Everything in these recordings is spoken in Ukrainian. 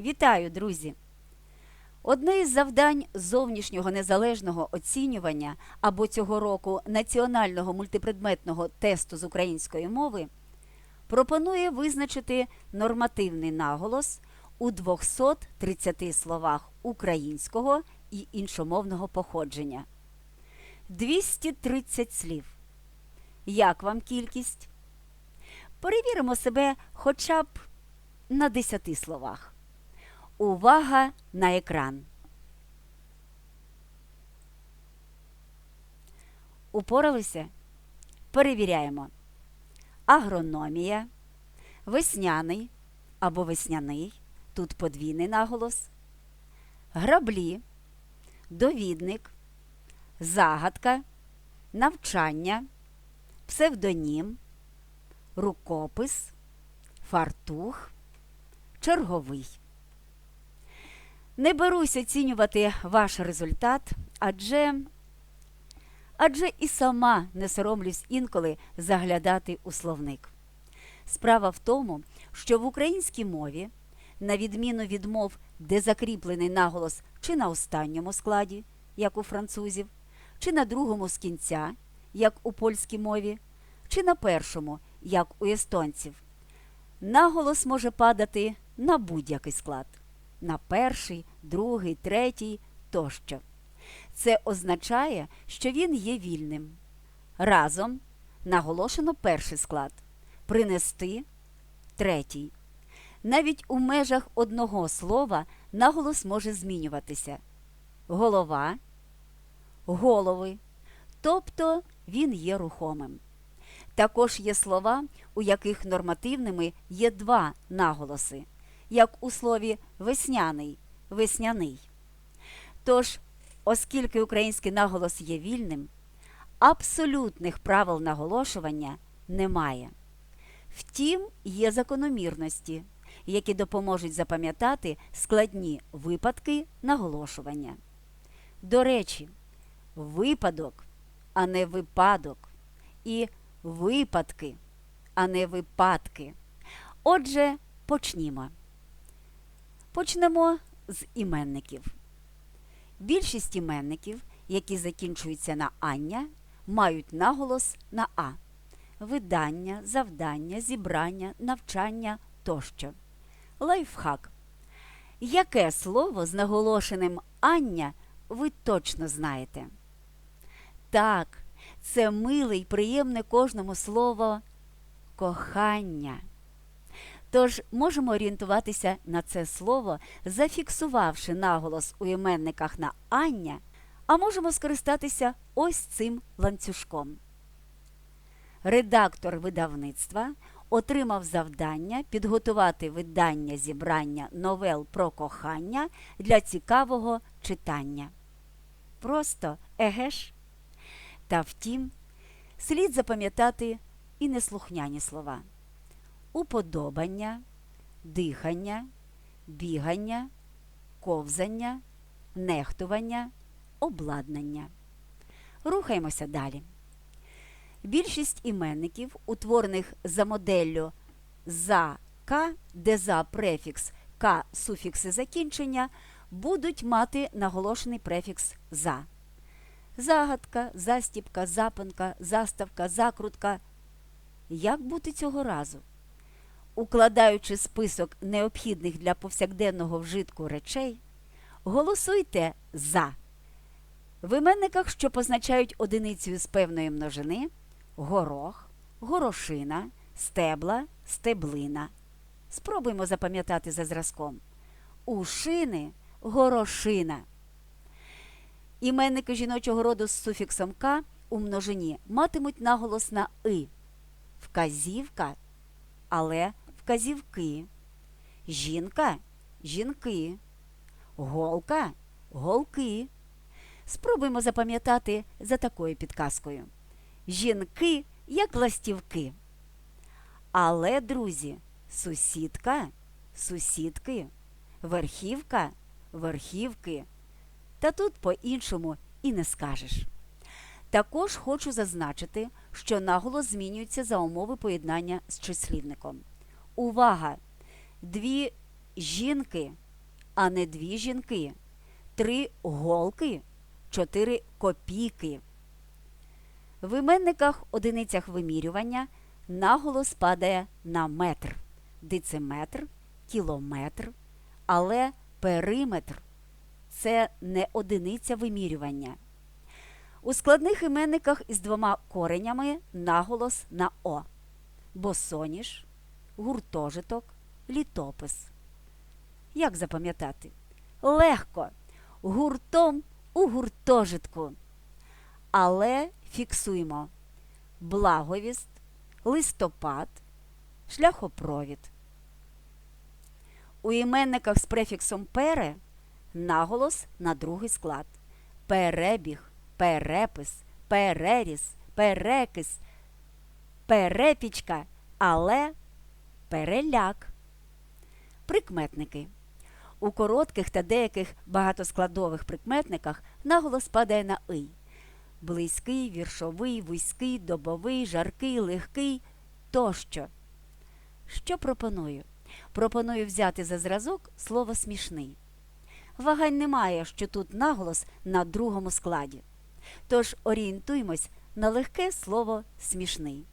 Вітаю, друзі! Одне із завдань зовнішнього незалежного оцінювання або цього року національного мультипредметного тесту з української мови пропонує визначити нормативний наголос у 230 словах українського і іншомовного походження. 230 слів. Як вам кількість? Перевіримо себе хоча б на 10 словах. Увага на екран. Упоралися? Перевіряємо. Агрономія, весняний або весняний, тут подвійний наголос, граблі, довідник, загадка, навчання, псевдонім, рукопис, фартух, черговий. Не берусь оцінювати ваш результат, адже, адже і сама не соромлюсь інколи заглядати у словник. Справа в тому, що в українській мові, на відміну від мов, де закріплений наголос чи на останньому складі, як у французів, чи на другому з кінця, як у польській мові, чи на першому, як у естонців, наголос може падати на будь-який склад на перший, другий, третій тощо. Це означає, що він є вільним. Разом наголошено перший склад, принести третій. Навіть у межах одного слова наголос може змінюватися. Голова, голови, тобто він є рухомим. Також є слова, у яких нормативними є два наголоси як у слові весняний, весняний. Тож, оскільки український наголос є вільним, абсолютних правил наголошування немає. Втім, є закономірності, які допоможуть запам'ятати складні випадки наголошування. До речі, випадок, а не випадок, і випадки, а не випадки. Отже, почнімо. Почнемо з іменників. Більшість іменників, які закінчуються на ання, мають наголос на А. Видання, завдання, зібрання, навчання тощо. Лайфхак. Яке слово з наголошеним ання ви точно знаєте? Так, це миле й приємне кожному слово кохання. Тож можемо орієнтуватися на це слово, зафіксувавши наголос у іменниках на Ання, а можемо скористатися ось цим ланцюжком. Редактор видавництва отримав завдання підготувати видання зібрання новел про кохання для цікавого читання. Просто егеш. Та втім, слід запам'ятати і неслухняні слова уподобання, дихання, бігання, ковзання, нехтування, обладнання. Рухаємося далі. Більшість іменників, утворених за моделлю за К, де за префікс К суфікси закінчення, будуть мати наголошений префікс за. Загадка, застіпка, запинка, заставка, закрутка. Як бути цього разу? Укладаючи список необхідних для повсякденного вжитку речей, голосуйте за. В іменниках, що позначають одиницею з певної множини, горох, горошина, стебла, стеблина. Спробуємо запам'ятати за зразком. Ушини горошина. Іменники жіночого роду з суфіксом К у множині матимуть наголос на И. Вказівка, але вказівки, жінка жінки, голка голки. Спробуємо запам'ятати за такою підказкою. Жінки як ластівки. Але, друзі, сусідка сусідки, верхівка верхівки. Та тут по-іншому і не скажеш. Також хочу зазначити, що наголос змінюється за умови поєднання з числівником. Увага! Дві жінки а не дві жінки, три голки, чотири копійки. В іменниках одиницях вимірювання наголос падає на метр, дециметр, кілометр, але периметр це не одиниця вимірювання. У складних іменниках із двома коренями наголос на О. Босоніж, гуртожиток, літопис. Як запам'ятати? Легко. Гуртом у гуртожитку. Але фіксуємо благовіст, листопад, шляхопровід. У іменниках з префіксом пере наголос на другий склад. Перебіг, перепис, переріз, перекис, перепічка, але переляк. Прикметники. У коротких та деяких багатоскладових прикметниках наголос падає на «ий». Близький, віршовий, вузький, добовий, жаркий, легкий тощо. Що пропоную? Пропоную взяти за зразок слово смішний. Вагань немає, що тут наголос на другому складі. Тож орієнтуємось на легке слово смішний.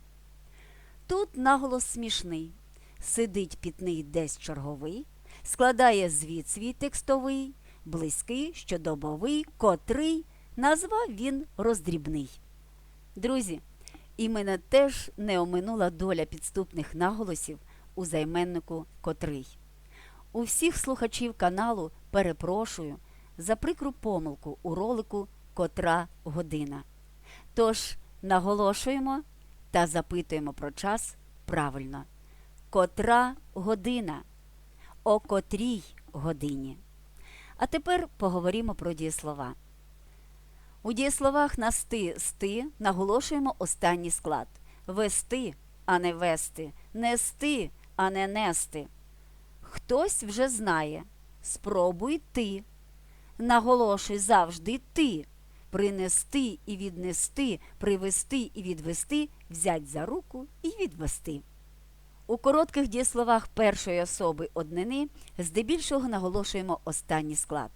Тут наголос смішний. Сидить пітний десь черговий, складає звід свій текстовий, близький, щодобовий, котрий, назвав він роздрібний. Друзі, і мене теж не оминула доля підступних наголосів у займеннику котрий. У всіх слухачів каналу перепрошую за прикру помилку у ролику Котра година. Тож наголошуємо та запитуємо про час правильно. Котра година? О котрій годині. А тепер поговоримо про дієслова. У дієсловах на сти сти наголошуємо останній склад вести, а не вести, нести, а не нести. Хтось вже знає. Спробуй ти. Наголошуй завжди ти. Принести і віднести, привести і відвести, взять за руку і відвести. У коротких дієсловах першої особи однини здебільшого наголошуємо останній склад.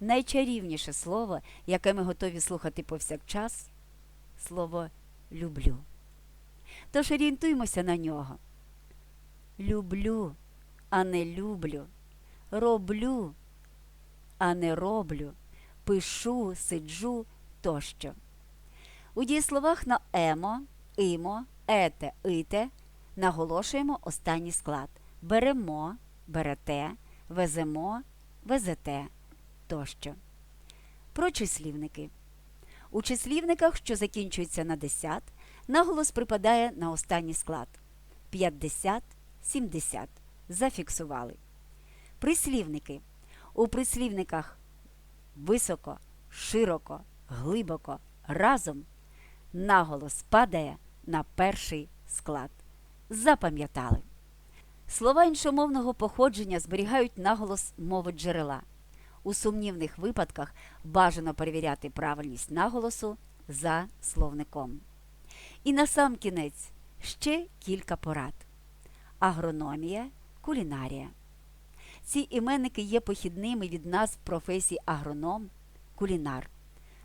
Найчарівніше слово, яке ми готові слухати повсякчас слово люблю. Тож орієнтуємося на нього. Люблю, а не люблю, роблю, а не роблю, пишу, сиджу тощо. У дієсловах на емо, имо, ете, ите наголошуємо останній склад. Беремо, берете, веземо, везете тощо. Про числівники. У числівниках, що закінчуються на 10, наголос припадає на останній склад 50, 70. Зафіксували. Прислівники. У прислівниках високо, широко, глибоко, разом наголос падає на перший склад. Запам'ятали. Слова іншомовного походження зберігають наголос мови джерела. У сумнівних випадках бажано перевіряти правильність наголосу за словником. І на сам кінець ще кілька порад: агрономія, кулінарія. Ці іменники є похідними від назв професій агроном, кулінар.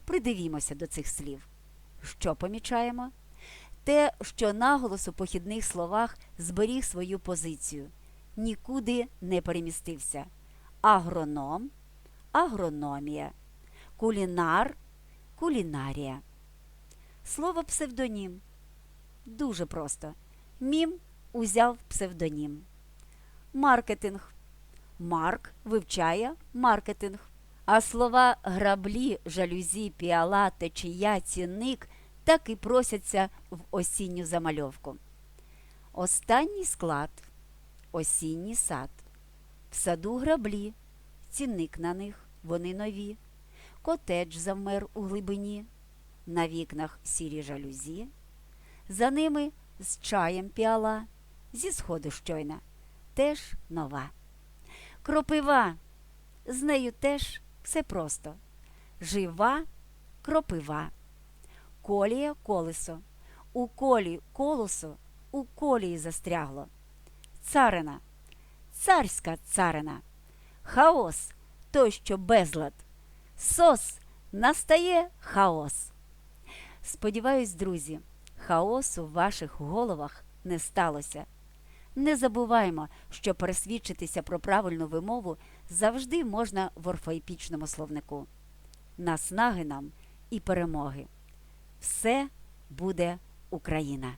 Придивімося до цих слів. Що помічаємо? Те, що наголос у похідних словах зберіг свою позицію, нікуди не перемістився. Агроном агрономія, кулінар кулінарія. Слово псевдонім. Дуже просто. Мім узяв псевдонім. Маркетинг. Марк вивчає маркетинг. А слова граблі, жалюзі, піала, течія, цінник так і просяться в осінню замальовку. Останній склад осінній сад. В саду граблі, цінник на них, вони нові. Котедж завмер у глибині, на вікнах сірі жалюзі. За ними з чаєм піала, зі сходу щойна, теж нова. Кропива, з нею теж все просто. Жива кропива. Колія колесо. У колі колесо, у колії застрягло. Царина, царська царина. хаос той, що безлад. Сос настає хаос. Сподіваюсь, друзі, хаосу в ваших головах не сталося. Не забуваймо, що пересвідчитися про правильну вимову завжди можна в орфоепічному словнику. Наснаги нам і перемоги. Все буде Україна!